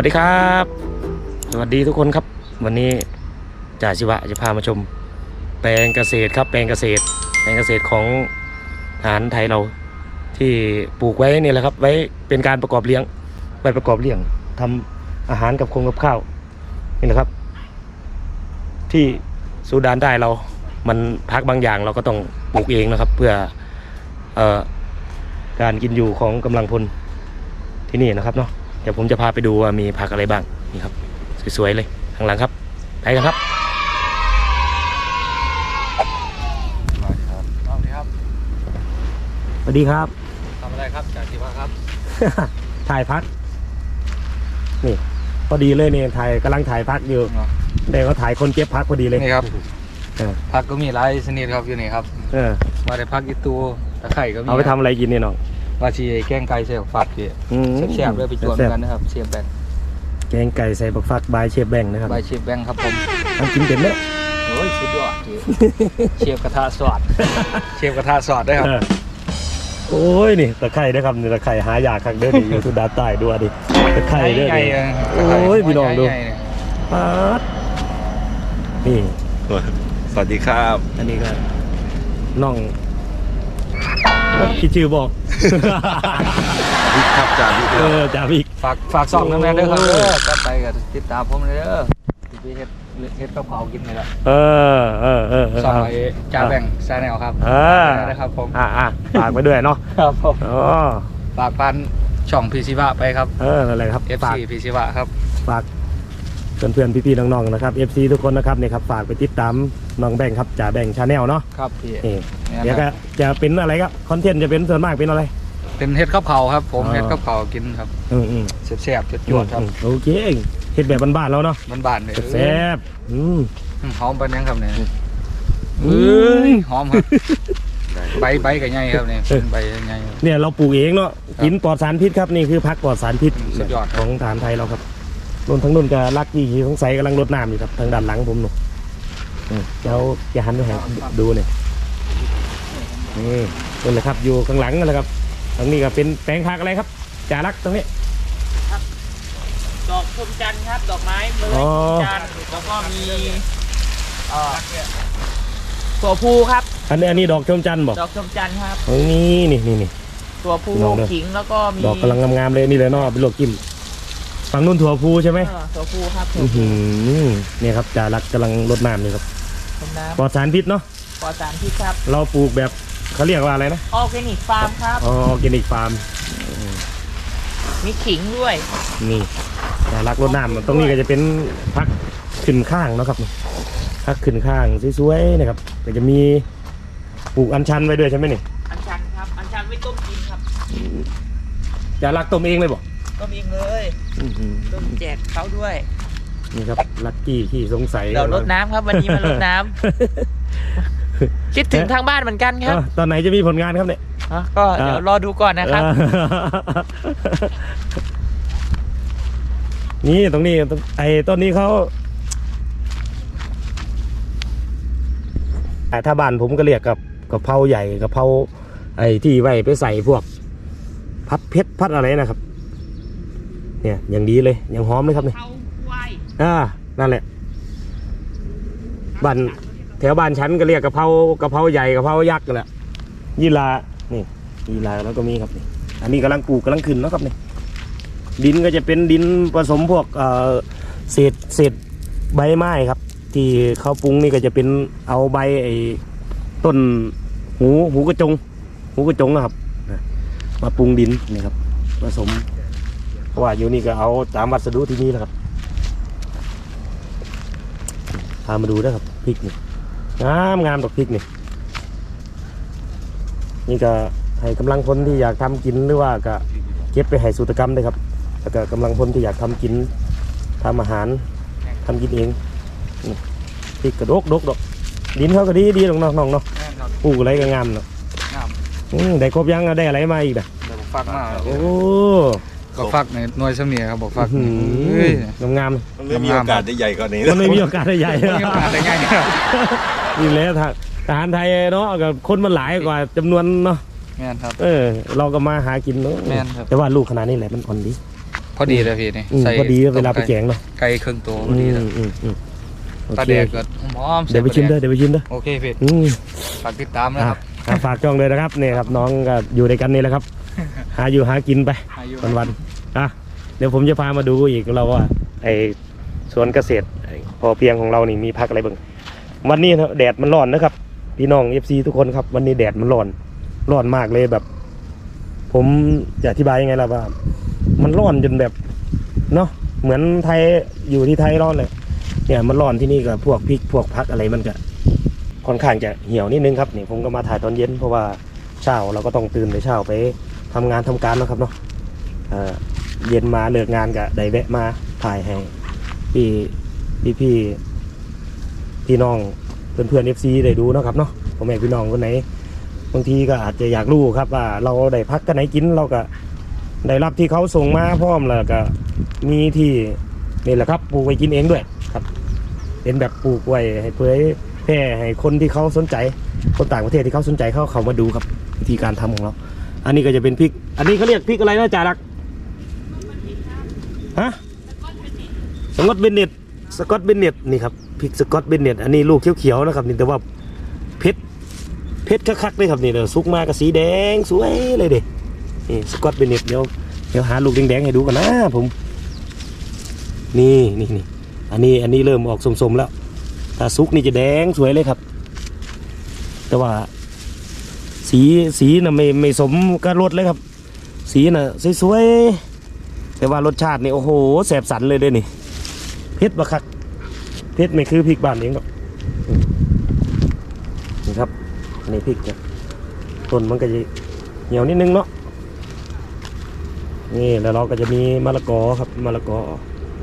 วัสดีครับ สวัสดีทุกคนครับ วันนี้จ่าชิวะจะพามาชม แปลงเกษตรครับ แปลงเกษตร แปลงเกษตรของทหารไทยเรา ที่ปลูกไว้นี่แหละครับ ไว้เป็นการประกอบเลี้ยงไว้ประกอบเลี้ยงทำอาหารกับคงกับข้าวนี่แหละครับ ที่ซูดานได้เรา มันพักบางอย่างเราก็ต้องปลูกเองนะครับ เพื่อออการกินอยู่ของกำลังพลที่นี่นะครับเนาะ ดี๋ยวผมจะพาไปดูว่ามีผักอะไรบ้างนี่ครับ สวยๆเลยข้างหลังครับไปกันครับมาครับสวัสดีครับสวัสดีครับทำอะไรครับจากที่ว่าครับ ถ่ายพักนี่พอดีเลยเนี่ยถ่ายกำลังถ่ายพักอยู่เดี๋ยวก็ถ่ายคนเก็บพักพอดีเลยนี่ครับเออผักก็มีหลายชนิดครับอยู่นี่ครับเออว่าได้ผักอีตูตะไคร่ก็มีเอาไปทำอะไรกินเนี่ยน้อง ว่าชีแกงไก่เสียบฝักพี่อืมแซ่บๆเลยไปจวนแซ่บกันนะครับเชียบแบงค์แกงไก่ใส่บักฟักบายเชฟแบงค์นะครับใบเชียบแบงค์ครับผมทำกินเป็นเนอะโอ้ยสุดยอดพี่เชียบกระทะสอดเชียบกระทะสอดได้ครับเออโอ้ยนี่ตะไคร่นะครับนี่ตะไคร่หายากคักเด้อนี่อยู่สุดาใต้ด้วยดิตะไคร่เด้อใหญ่นี่ๆโอ้ยพี่น้องดูใหญ่ๆเนี่ยป๊าดนี่สวัสดีครับ อันนี้ก็น้อง คิดชื่อบอกบิ๊กครับจ่าบิ๊กเออจ่าพิกฝากฝากส่องน้ำแม่เด้อครับโอ้เด้อก็ไปกับติดตามผมเลยเด้อที่พี่เฮ็ดเฮ็ดกะเพรากินเลยละเออเออเออเออส่องไอ้จ่าแบงค์ซาแนลครับเออได้ครับผมอะอะฝากไปด้วยเนาะครับผมอ๋อฝากปันช่องพีซีวะไปครับเอออะไรครับฝาก FC พีซีวะครับฝาก เพื่อนๆพี่ๆน้องๆนะครับ FC ทุกคนนะครับเนี่ยครับฝากไปติดตามน้องแบงค์ครับจ่าแบงค์ชาแนลเนาะครับพี่นี่เนี่ยเดี๋ยวคก็รับจะเป็นอะไรครับคอนเทนต์จะเป็นส่วนมากเป็นอะไร เป็นเฮ็ดข้าวเผาครับ ผมอ๋อเฮ็ดข้าวเผากินครับอืมอืมแซ่บๆจวดๆครับอืมโอเคเฮ็ดแบบบ้านๆแล้วเนาะบ้านๆเลยแซ่บอืมอืมหอมปานยังครับเนี่ยเอ้ยหอมครับใบใบก็ใหญ่ครับเนี่ยใบใหญ่เนี่ยเราปลูกเองเนาะครับกินปลอดสารพิษครับนี่คือพักปลอดสารพิษอืมสุดยอดครับของฐานไทยเราครับ รวมทั้งนุ่นกับลักกี้สงสัยกำลังรดน้ำอยู่ครับทางด้านหลังผมหนูอืมเจ้าจะหันไปให้ดูเนี่ยนี่นั่นแหละครับอยู่ข้างหลังนั่นแหละครับตรงนี้ก็เป็นแปลงผักอะไรครับจารักตรงนี้ดอกชมจันทร์ครับดอกไม้เมล็ดอ๋อชมจันทร์แล้วก็มีเอ่อตัวผู้ครับ อันนี้อันนี้ดอกชมจันทร์บอกดอกชมจันทร์ครับตรงนี้นี่นี่นี่ตัวผู้ลองดูขิงแล้วก็มีดอกกำลังงามๆเลยนี่เลยเนาะเป็นโลกกิม ฝั่งนุ่นถั่วพูใช่ไหมเออตัวผู้ครับตัวอือผู้หือเนี่ยครับจารักกำลังรดน้ำเลยครับชมน้ปลอดสารพิษเนาะำปลอดสารพิษครับ เราปลูกแบบเขาเรียกว่าอะไรนะออร์แกนิกฟาร์มครับออร์แกนิกฟาร์มมีขิงด้วย นี่จารักรดน้ำตรงนี้ก็จะเป็นพักขึ้นข้างเนาะครับพักขึ้นข้างสวยๆนะครับก็จะมีปลูกอัญชันไว้ด้วยใช่ไหมนี่อัญชันครับอัญชันไว้ต้มกินครับจารักต้มเองเลยบอกต้มเองเลย อื้อหือต้มแจกเขาด้วย นี่ครับ ลักกี้ที่สงสัยเรารดน้ำครับ วันนี้มารดน้ำคิดถึงทางบ้านเหมือนกันครับ เอ้าตอนไหนจะมีผลงานครับเนี่ย อะก็เดี๋ยวรอดูก่อนนะครับ นี่ตรงนี้ตรงไอ้ต้นนี้เขาอ่าถ้าบ้านผมก็เรียกกับกะเพราใหญ่กะเพราไอ้ที่ไว้ไปใส่พวก พัดเพชรพัดอะไรนะครับ เนี่ย อย่างดีเลย ยังหอมไหมครับเนี่ยเขาควายอ่านั่นแหละบ้านแถวบ้านฉันก็เรียกกะเพรากะเพราใหญ่กะเพรายักษ์นั่นแหละยี่ลานี่ยี่ลาแล้วก็มีครับนี่อันนี้กำลังปลูกกำลังขึ้นเนาะครับนี่ดินก็จะเป็นดินผสมพวกเอ่อเศษเศษใบไม้ครับ ที่เขาปรุงนี่ก็จะเป็นเอาใบไอ้ต้นหูหูกระจง หูกระจงนะครับนะมาปรุงดินนี่ครับผสมเพ ราะว่าอยู่นี่ก็เอาตามวัสดุที่นี่แหละครับพามาดูนะครับพริกนี่งามงามดอกพริกนี่นี่ก็ให้กำลังพลที่อยากทำกินหรือว่าก็เก็บไปให้สูตรกรรมด้วยครับแล้วก็กำลังพลที่อยากทำกินทำอาหารทำกินเองนี่พริกกระดกดกดอกดินเขาก็ดีดีน้องน้องๆเนาะแม่นครับปลูกอะไรก็งามเนาะงามอืมได้ครบยังได้อะไรมาอีกอะเดี๋ยวผมฟักมาโอ้ ก็ฟักในหน่วยเสมียครับบอกฟักอื้อเฮ้ยหืองามมันไม่มีโอกาสได้ใหญ่กว่านี้ๆมันไม่มีโอกาสได้ใหญ่ไม่มีโอกาสได้ง่ายครับนี่แหละทหารทหารไทยเนาะกับคนมันหลายกว่าจำนวนเนาะแม่นครับ เออ เราก็มาหากินเนาะแม่นครับ แต่ว่าลูกขนาดนี้แหละมันอ่อนดีพอดีเลยพี่นี่อืมใส่พอดีเวลาไปแกงเนาะไก่เครื่องตัวพอดีเลยอืมอืมอืมโอปลาเคแดกก็หอมๆเดี๋ยวไปชิมเด้อเดี๋ยวไปชิมเด้อโอเคพี่อืม ฝากติดตามนะครับ อะฝากจ้องเลยนะครับเนี่ยครับน้องก็อยู่ด้วยกันนี่แหละครับ หาอยู่หากินไปอายุวันวันๆ อะเดี๋ยวผมจะพามาดูอีกเราว่าไอสวนเกษตรพอเพียงของเรานี่มีพักอะไรบ้างวันนี้นะแดดมันร้อนนะครับ พี่น้องเอฟซีทุกคนครับ วันนี้แดดมันร้อนร้อนมากเลยแบบ ผมจะอธิบายยังไงล่ะว่า มันร้อนจนแบบเนาะเหมือนไทยอยู่ที่ไทยร้อนเลยเนี่ยมันร้อนที่นี่กับพวกพริกพวกพักอะไรมันก็ค่อนข้างจะเหี่ยวนิดนึงครับนี่ผมก็มาถ่ายตอนเย็นเพราะว่าเช้าเราก็ต้องตื่นในเช้าไปทำงานทำการนะครับเนาะ เย็นมาเลิกงานก็ได้แวะมาถ่ายให้พี่พี่พี่พี่น้องเพื่อนเพื่อนเอฟซีได้ดูนะครับเนาะพ่อแม่พี่น้องคนไหนบางทีก็อาจจะอยากรู้ครับว่าเราได้พักกันไหนกินเราก็ได้รับที่เขาส่งมาพร้อมแล้วก็มีที่นี่แหละครับปลูกไว้กินเองด้วยครับ เป็นแบบปลูกไว้ให้เผยแพร่ให้คนที่เขาสนใจ คนต่างประเทศที่เขาสนใจเขาเขามาดูครับวิธีการทำของเรา อันนี้ก็จะเป็นพริก อันนี้เขาเรียกพริกอะไรนะจ่ารัก ฮะสกอตเบนเน็ตสกอตเบนเน็ตนี่ครับพริกสกอตเบนเน็ตอันนี้ลูกเขียวๆนะครับนี่แต่ว่าเผ็ดเผ็ดคักๆเลยครับนี่เดี๋ยวซุกมากับสีแดงสวยเลยเด็นี่สกอตเบนเน็ตเดี๋ยวเดี๋ยวหาลูกแดงๆให้ดูกันนะผม นี่นี่นี่อันนี้อันนี้เริ่มออกสมๆแล้วถ้าซุกนี่จะแดงสวยเลยครับ แต่ว่า สีสีน่ะไม่ไม่สมกับรสเลยครับ สีน่ะสวยๆ แต่ว่ารสชาตินี่โอ้โหแสบสันเลยเด้อนี่เผ็ดบะคักเผ็ดไม่คือพริกบ้านเองหรอกนี่ครับนนี้พริกเนี่ยต้นมันก็จะเหนียวนิดนึงเนาะนี่แล้วเราก็จะมีมะละกอครับมะละกอ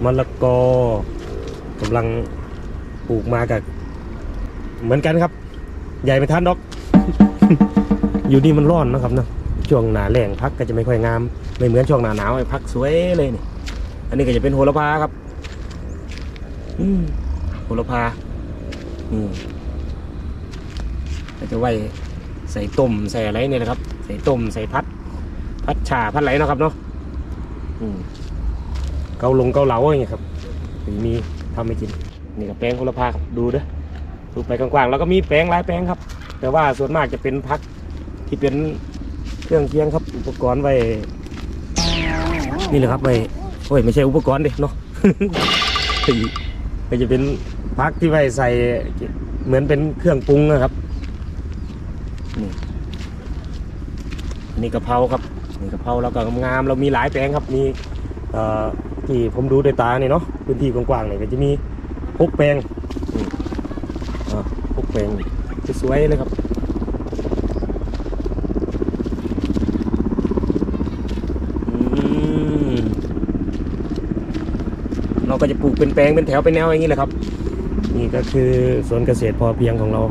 มะละกอกำลังปลูกมากับเหมือนกันครับ ใหญ่ไม่ทันดอก อยู่นี่มันร้อนนะครับเนอะ ช่วงหนาแรงพักก็จะไม่ค่อยงาม ไม่เหมือนช่วงหนาหนาวไอ้พักสวยเลยนี่อันนี้ก็จะเป็นโหระพาครับอืมโหระพาอืมก็จะไว้ใส่ต้มใส่อะไรเนี่ยนะครับ ใส่ต้มใส่พัด พัดชาพัดไหลเนาะครับเนาะอืมเกาลงเกาเหลาอย่างเงี้ยครับมีทำไม่กินนี่ก็แป้งโหระพาครับดูเด้อดูไปกว้างๆแล้วก็มีแป้งหลายแป้งครับ แต่ว่าส่วนมากจะเป็นพักที่เป็น เครื่องเคียงครับ อุปกรณ์ไว้ นี่แหละครับไว้โอ้ยไม่ใช่อุปกรณ์ดิเนาะก็จะเป็นพักที่ไว้ใส่เหมือนเป็นเครื่องปรุงนะครับนี่อันนี่กะเพราครับนี่กะเพราแล้วก็งามเรามีหลายแปลงครับมีที่ผมดูด้วยตาเนี่ยเนาะพื้นที่กว้างๆเนี่ยก็จะมีพกแปลงอืมอ่าพกแปลงสวยๆเลยครับอืม เราก็จะปลูกเป็นแปลงเป็นแถวเป็นแนวอย่างนี้แหละครับ นี่ก็คือสวนเกษตรพอเพียงของเรา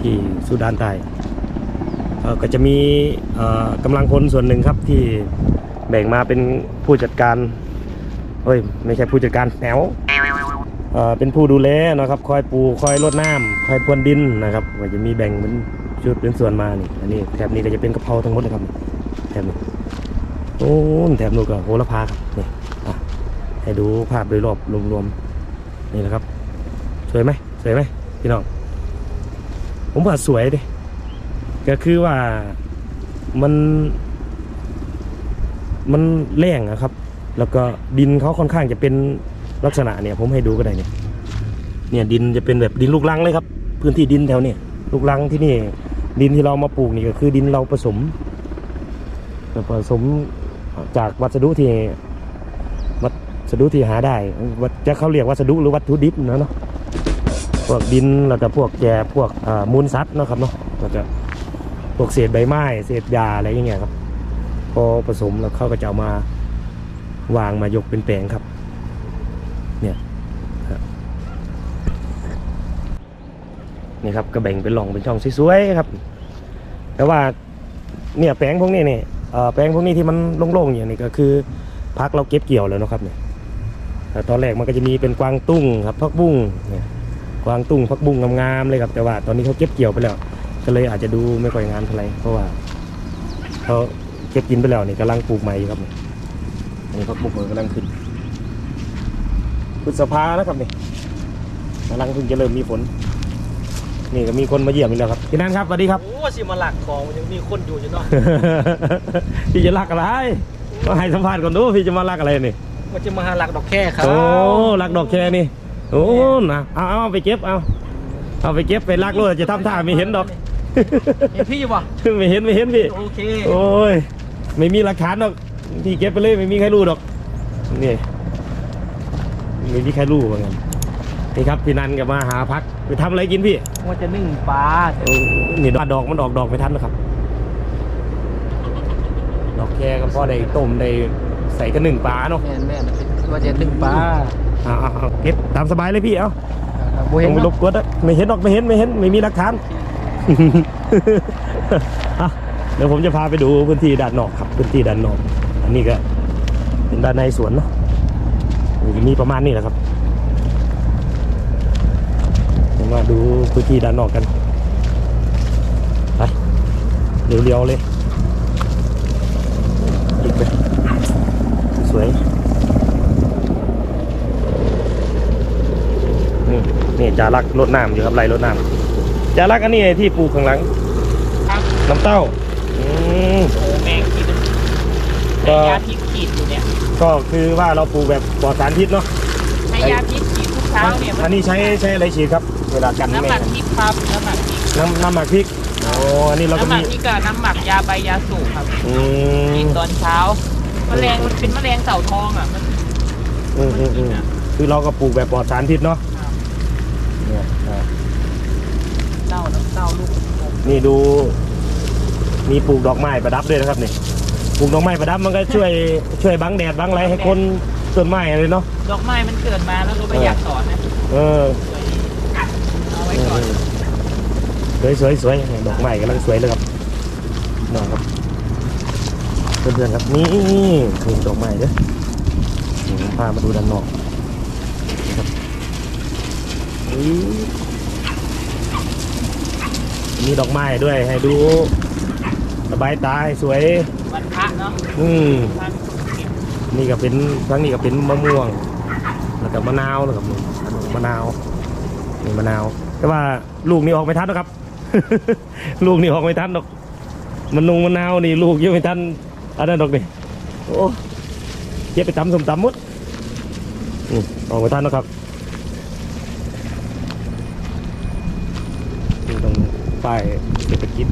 ที่สุดานใต้ก็จะมีเอ่อกำลังพลส่วนหนึ่งครับที่แบ่งมาเป็นผู้จัดการเฮ้ยไม่ใช่ผู้จัดการแนวเป็นผู้ดูแลนะครับ คอยปลูกคอยรดน้ำคอยพรวนดินนะครับก็จะมีแบ่งเป็นชุดเป็นส่วนมานี่อันนี้แถบนี้ก็จะเป็นกะเพราทั้งหมดเลยครับแถบนี้โอ้แถบนู้นก็โหระพาครับนี่ ให้ดูภาพโดยรอบรวมๆนี่นะครับสวยไหมสวยไหมพี่น้อง ผมว่าสวยดิก็คือว่ามัน มันแรงอะครับ แล้วก็ดินเขาค่อนข้างจะเป็นลักษณะเนี่ย ผมให้ดูก็ได้เนี่ยเนี่ยดินจะเป็นแบบดินลูกรังเลยครับ พื้นที่ดินแถวเนี่ยลูกรังที่นี่ ดินที่เรามาปลูกนี่ก็คือดินเราผสมผสมจากวัสดุที่ วัสดุที่หาได้จะเขาเรียกวัสดุหรือวัตถุดิบนะเนาะพวกดินแล้วก็พวกแกพวกมูลสัตว์นะครับเนาะแล้วก็พวกเศษใบไม้เศษยาอะไรอย่างเงี้ยครับ พอผสมแล้วเขาก็จะเอามาวางมายกเป็นแปลงครับเนี่ยนี่ครับก็แบ่งเป็นหล่องเป็นช่องสวยๆครับ แต่ว่าเนี่ยแปลงพวกนี้เนี่ยแปลงพวกนี้ที่มันโล่งๆอย่างนี้ก็คือพักเราเก็บเกี่ยวแล้วนะครับเนี่ย ต่ตอนแรกมันก็จะมีเป็นกวางตุ้งครับพักบุ้งเนี่ยกวางตุ้งพักบุ้งงามๆเลยครับแต่ว่าตอนนี้เขาเก็บเกี่ยวไปแล้วก็เลยอาจจะดูไม่ค่อยงามเท่าไหร่เพราะว่าเขาเก็บกินไปแล้วนี่กำลังปลูกใหม่อยู่ครับนี่นี่พักบุกมันกำลังขึ้นพฤษภานะครับนี่กำลังเพิ่งจะเริ่มมีฝน นี่ก็มีคนมาเยี่ยมอีกแล้วครับพี่นันครับสวัสดีครับโอ้สิมาหลักของมันยังมีคนอยู่อยู่เนาะพี่จะรักอะไรก็ให้สัมภาษณ์ก่อนดูพี่จะมารักอะไรนี่ มันจะมาหาหลักดอกแค่ครับโอ้รักดอกแคนี่โอ้นะเอาเอาไปเก็บเอาเอาไปเก็บไปรักเลยจะทำท่าไม่เห็นดอกเห็นพี่อยู่ปะไม่เห็นไม่เห็นพี่โอเคโอ้ยไม่มีหลักฐานดอกพี่เก็บไปเลยไม่มีใครรู้ดอกนี่ไม่มีใครรู้เหมือนกันนี่ครับพี่นันกับมาหาพักไปทำอะไรกินพี่ว่าจะนึ่งปลาโอ้นี่ดอกดอกมันออกดอกไม่ทันนะครับ ดอกแคก็พอได้ต้มได้ ใส่กระหนึ่งปลาเนาะแม่นแม่นว่าจะนึ่งปลาเอาเอาเอาเก็บตามสบายเลยพี่เอาโบเห็นต้องไปรเนาะบกวนอะไม่เห็นดอกไม่เห็นไม่เห็นไม่มีหลักฐาน อะเดี๋ยวผมจะพาไปดูพื้นที่ด้านนอกครับพื้นที่ด้านนอก อันนี้ก็เป็นด้านในสวนเนาะมีประมาณนี้แหละครับเดี๋ยวมาดูพื้นที่ด้านนอกกันไปเรียวๆเลยอีกไป สวยนี่นี่จารักรดน้ำอยู่ครับไรรดน้ำจารักอันนี้ไอ้ที่ปลูกข้างหลังครับน้ำเต้าอืมโอ้แมงกินก็ใช้ยาพิษขีดอยู่เนี่ยก็คือว่าเราปลูกแบบปลอดสารพิษเนาะใช้ยาพิษขีดทุกเช้าเนี่ยอันนี้ใช้ใช้อะไรฉีดครับ เวลากันน้ำหแม่มักพริกครับน้ำหมักพริกน้ำน้ำหมักพริกโอ้อันนี้เราก็น้ำหมัมีกพริกกับน้ำหมักยาใบยาสูบครับอืมกินตอนเช้า แมลงมันเป็นแมลงเต่าทองอะ มันอืมอืมอืมคือเราก็ปลูกแบบปลอดสารพิษเนาะเนี่ยอ่าเต่าน้ำเต่าลูกนี่ดู มีปลูกดอกไม้ประดับด้วยนะครับนี่ปลูกดอกไม้ประดับมันก็ช่วยช่วยบังแดดบังอะไรให้คนต้นไม้อะไรเนาะดอกไม้มันเกิดมาแล้วก็ไม่อยากสอนนะเออเอาไว้ก่อน สวยสวยสวยดอกไม้กำลังสวยเลยครับน้องครับ เพื่อนๆครับนี่นี่ดอกไม้เด้อนี่ผมพามาดูด้านนอกนะครับอุ๊ยมีดอกไม้ด้วยให้ดู สบายตาให้สวยวันพระเนาะอืมท่านเก็บนี่ก็เป็นครั้งนี้ก็เป็นมะม่วง แล้วก็มะนาวนะครับนี่มะนาวนี่มะนาว แต่ว่าลูกนี่ออกไม่ทันนะครับ ลูกนี่ออกไม่ทันดอกมันนุงมะนาวนี่ลูกยังไม่ทัน อันนั้นดอกนี่โอ้เก็บไปตำสมตำหมดอืมออกไม่ทันนะครับนี่ตรงป้ายเศรษฐกิจ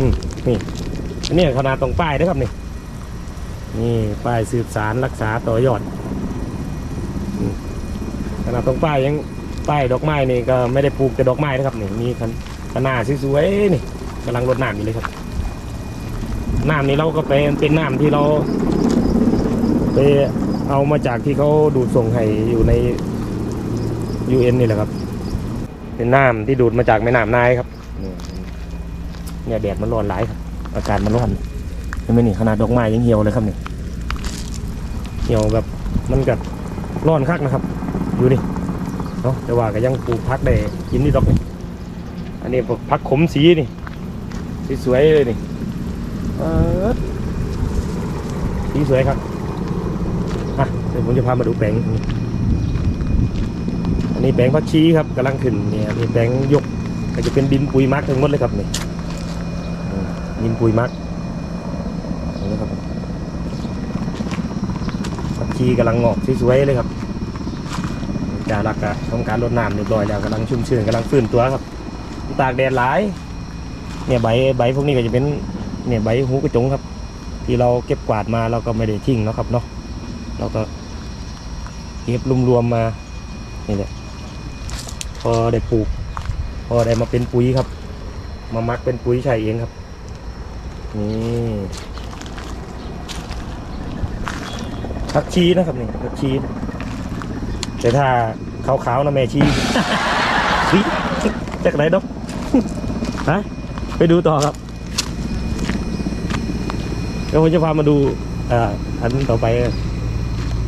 อืมนี่อันนี้ขนาดตรงป้ายนะครับนี่นี่ป้ายสืบสารรักษาต่อยอดอืมขนาดตรงป้ายยังป้ายดอกไม้นี่ก็ไม่ได้ปลูกแต่ดอกไม้นะครับนี่มีคันขนาดสวยๆนี่กำลังรดน้ำอยู่เลยครับ น้ำนี่เราก็ไปเป็นน้ำที่เราไปเอามาจากที่เขาดูดส่งให้อยู่ใน UN นี่แหละครับ เป็นน้ำที่ดูดมาจากแม่น้ำนายครับเนี่ยแดดมันร้อนหลายครับ อากาศมันร้อนเห็นไหมนี่ขนาดดอกไม้ยังเหี่ยวเลยครับนี่เหี่ยวแบบมันกัดร้อนคักนะครับดูนี่เนาะแต่ว่าก็ยังปลูกพักได้กินนี่ดอกนี่อันนี้พวกพักขมสีนี่สวยเลยนี่ สีสวยครับอะเดี๋ยวผมจะพามาดูแปลงอันนี้แปลงพักชี้ครับกำลังขึ้นเนี่ยมีแปลงยกก็จะเป็นดินปุยมักทั้งหมดเลยครับนี่ดินปุยมักนี่นะครับผักชีกำลังงอกสวยๆเลยครับจารักอะทำการรดน้ำเรียบร้อยแล้วกำลังชุ่มชื้นกำลังฟื้นตัวครับตากแดดหลายเนี่ยใบใบพวกนี้ก็จะเป็น เนี่ยใบหูกระจงครับ ที่เราเก็บกวาดมาเราก็ไม่ได้ทิ้งเนาะครับเนาะเราก็เก็บรวมๆมานี่แหละพอได้ปลูก พอได้มาเป็นปุ๋ยครับ มามักเป็นปุ๋ยใช้เองครับนี่ผักชีนะครับนี่ผักชีแต่ถ้าขาวๆนะแม่ชีจากไหนดอกฮะไปดูต่อครับ ดี๋ยวผมจะพามาดูอ่าอันต่อไป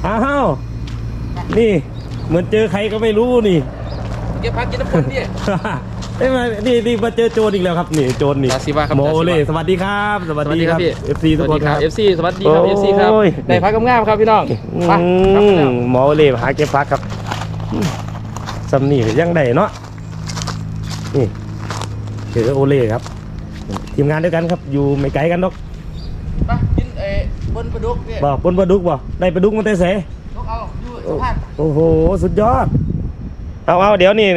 อ้าวนี่เหมือนเจอใครก็ไม่รู้นี่เก็บพักกินน้ำฝนดิเเอ้ยมานี่นี่มาเจอโจรอีกแล้วครับนี่โจรนี่จาซิวะครับโมเลจาซิวะ สวัสดีครับสวัสสวัสดีดีคครัรับบพี่ FC ทุกสควัสนดีคครัรับบ FC สวัสดีครับ FC ครับโอ้ยได้พักงามๆครับพี่น้องอืไปครับพี่น้องมหมอเลหาเก็บพักครับอืมสำนีก็ยังได้เนาะนี่เจอโอเล่ครับ ทีมงานด้วยกันครับอยู่ไม่ไกลกันดอก ไปกินเอ้บนปลาดุกเนี่ยบ่บนปลาดุกบ่ได้ปลาดุกมาแต่เสลูกเอาอยู่สะพานโอ้โหสุดยอด เอาเอาเดี๋ยวนี่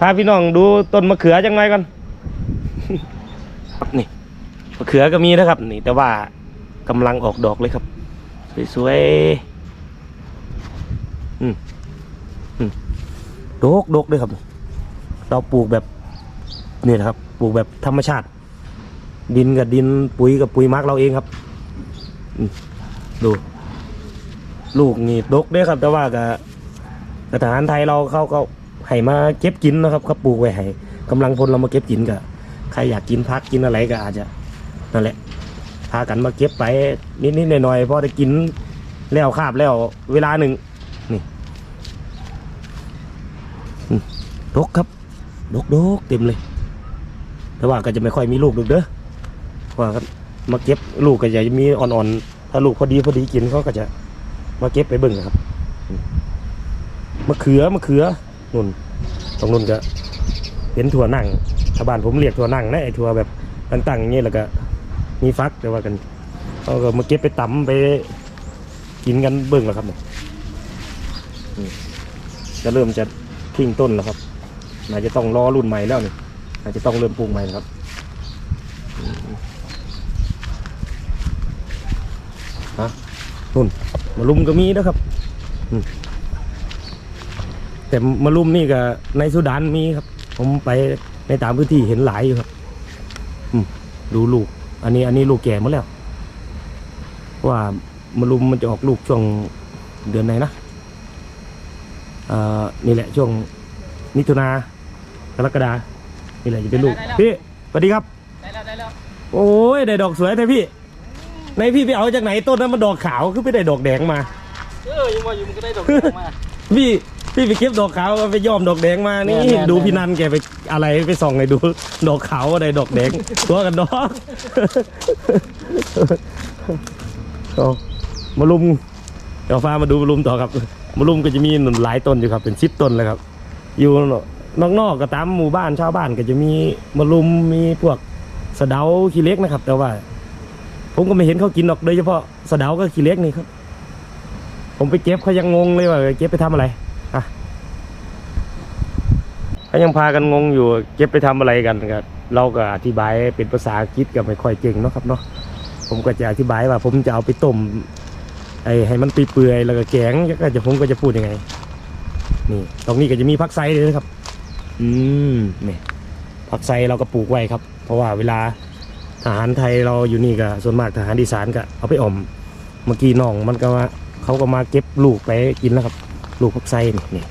พาพี่น้องดูต้นมะเขือจังไงก่อนครับนี่มะเขือก็มีนะครับ นี่ แต่ว่ากำลังออกดอกเลยครับ สวยๆอืมอืมดกดกเลยครับ เราปลูกแบบนี่นะครับ ปลูกแบบธรรมชาติ ดินกับดินปุ๋ยกับปุ๋ยมักเราเองครับดู ลูกนี่ดกเด้อครับ แต่ว่ากับกับทหารไทยเราเขาก็ให้มาเก็บกินนะครับเขาปลูกไว้ให้กำลังพลเรามาเก็บกินกับใครอยากกินพักกินอะไรก็อาจจะนั่นแหละพากันมาเก็บไปนิดๆหน่อยๆพอได้กินแล้วคาบแล้วเวลาหนึ่งนี่ดกครับดกดกเต็มเลย แต่ว่าก็จะไม่ค่อยมีลูกดอกเด้อ ว่ามาเก็บลูกก็จะมีอ่อนๆ ถ้าลูกพอดีพอดีกินเขาก็จะมาเก็บไปเบิ่งครับมะเขือมะเขือนุ่นตรงนุ่นก็เป็นถั่วนั่งชาวบ้านผมเรียกถั่วนั่งนะไอ้ถั่วแบบตั้งๆอย่างนี้แล้วก็ มีฟักแต่ว่ากันเขาก็มาเก็บไปตำไปกินกันเบิ่งแล้วครับเนี่ยจะเริ่มจะทิ้งต้นแล้วครับน่าจะต้องรอรุ่นใหม่แล้วนี่น่าจะต้องเริ่มปลูกใหม่ครับอืมฮะ นุ่นมารุมก็มีนะครับอืมแต่มารุมนี่ก็ในสุดานมีครับ ผมไปในตามพื้นที่เห็นหลายอยู่ครับอืมดูลูก อันนี้อันนี้ลูกแก่หมดแล้ว ว่ามารุมมันจะออกลูกช่วงเดือนไหนนะเอ่อนี่แหละช่วงมิถุนากรกฎานี่แหละจะเป็นลูกพี่สวัสดีครับได้แล้วได้แล้วโอ้ยได้ดอกสวยแต่พี่ ในพี่ไปเอาจากไหนต้นนั้นมันดอกขาวคือไปได้ดอกแดงมา เออยังว่าอยู่มันก็ได้ดอกมา พี่พี่ไปเก็บดอกขาวไปย้อมดอกแดงมานี่แม่นแม่นดูพี่นันแกไปอะไรไปส่องให้ดู ดอกขาวอะไรดอกแดง ตัวกันดอกเอามาลุมเดี๋ยวฟ้ามาดูมาลุมต่อครับมาลุมก็จะมีหนุนหลายต้นอยู่ครับเป็นสิบต้นเลยครับ อยู่นอกๆก็ตามหมู่บ้านชาวบ้านก็จะมีมาลุมมีพวกสะเดาขี้เล็กนะครับ แต่ว่า ผมก็ไม่เห็นเขากินหรอกโดยเฉพาะสะเดาก็ขี้เล็กนี่ครับ ผมไปเก็บเขายังงงเลยว่าเก็บไปทำอะไรอะเขายังพากันงงอยู่เก็บไปทำอะไรกันก็เราก็อธิบายเป็นภาษาอังกฤษก็ไม่ค่อยเก่งเนาะครับเนาะผมก็จะอธิบายว่า ผมจะเอาไปต้มไอ้ให้มันเปื่อยแล้วก็แกงก็จะผมก็จะพูดยังไง นี่ ตรงนี้ก็จะมีผักไซเลยนะครับ อืมนี่ผักไซเราก็ปลูกไว้ครับ เพราะว่าเวลา ทหารไทยเราอยู่นี่ก็ส่วนมากทหารอีสานก็เอาไปอมเมื่อกี้น้องมันก็มาเขาก็มาเก็บลูกไปกินแล้วครับ ลูกพักไส้นี่นี่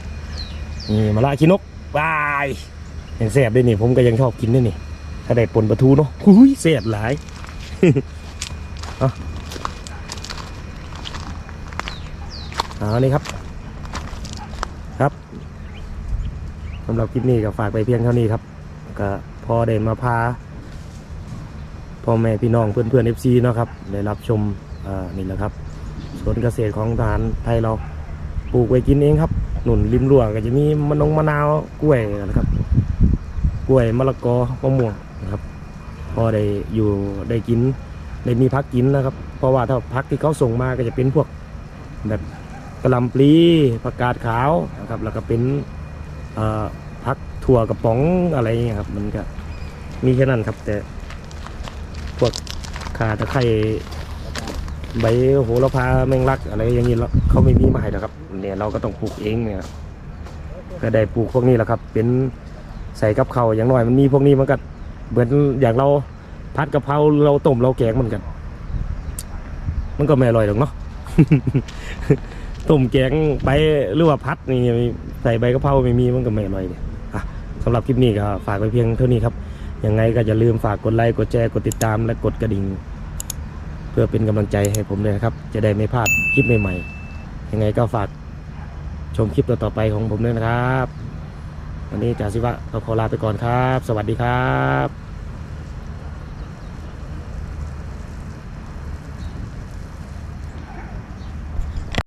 นี่มาละขี้นกบายเห็นแสบด้วยนี่ ผมก็ยังชอบกินด้วยนี่ ถ้าได้ปนปลาทูเนาะหุยแสบหลายเอาเอานี่ครับครับสำหรับคลิปนี้ก็ฝากไปเพียงเท่านี้ครับ ก็พอได้มาพา พ่อแม่พี่น้องเพื่อนเพื่อนเอฟซีเนาะครับได้รับชมอ่านี่แหละครับสวนเกษตรของทหารไทยเราปลูกไว้กินเองครับ หนุนริมรั้วก็จะมีมะนงมะนาวกล้วยนะครับ กล้วยมะละกอมะม่วงนะครับ พอได้อยู่ได้กินได้มีพักกินนะครับ เพราะว่าถ้าพักที่เขาส่งมาก็จะเป็นพวกแบบกระหลำปลีผักกาดขาวนะครับ แล้วก็เป็นพักถั่วกระป๋องอะไรอย่างเงี้ยครับ มันก็มีแค่นั้นครับแต่ ขาตะไคร้ใบโหระพาแมงลักอะไรอย่างนี้แล้วเขาไม่มีมาให้นะครับ เนี่ยเราก็ต้องปลูกเองเนี่ยก็ได้ปลูกพวกนี้แหละครับ เป็นใส่กับเขาอย่างน้อยมันมีพวกนี้มันก็เหมือนอย่างเราพัดกะเพราเราต้มเราแกงเหมือนกัน มันก็ไม่อร่อยหรอกเนาะต้มแกงใบหรือว่าพัดนี่ใส่ใบกะเพราไม่มีมันก็ไม่อร่อยเนี่ยอะสำหรับคลิปนี้ก็ฝากไว้เพียงเท่านี้ครับ ยังไงก็อย่าลืมฝากกดไลค์กดแชร์กดติดตามและกดกระดิ่ง เพื่อเป็นกำลังใจให้ผมเลยนะครับ จะได้ไม่พลาดคลิปใหม่ๆ ยังไงก็ฝากชมคลิปต่อๆไปของผมด้วยนะครับ วันนี้จ่าสิวะเราขอลาไปก่อนครับ สวัสดีครับ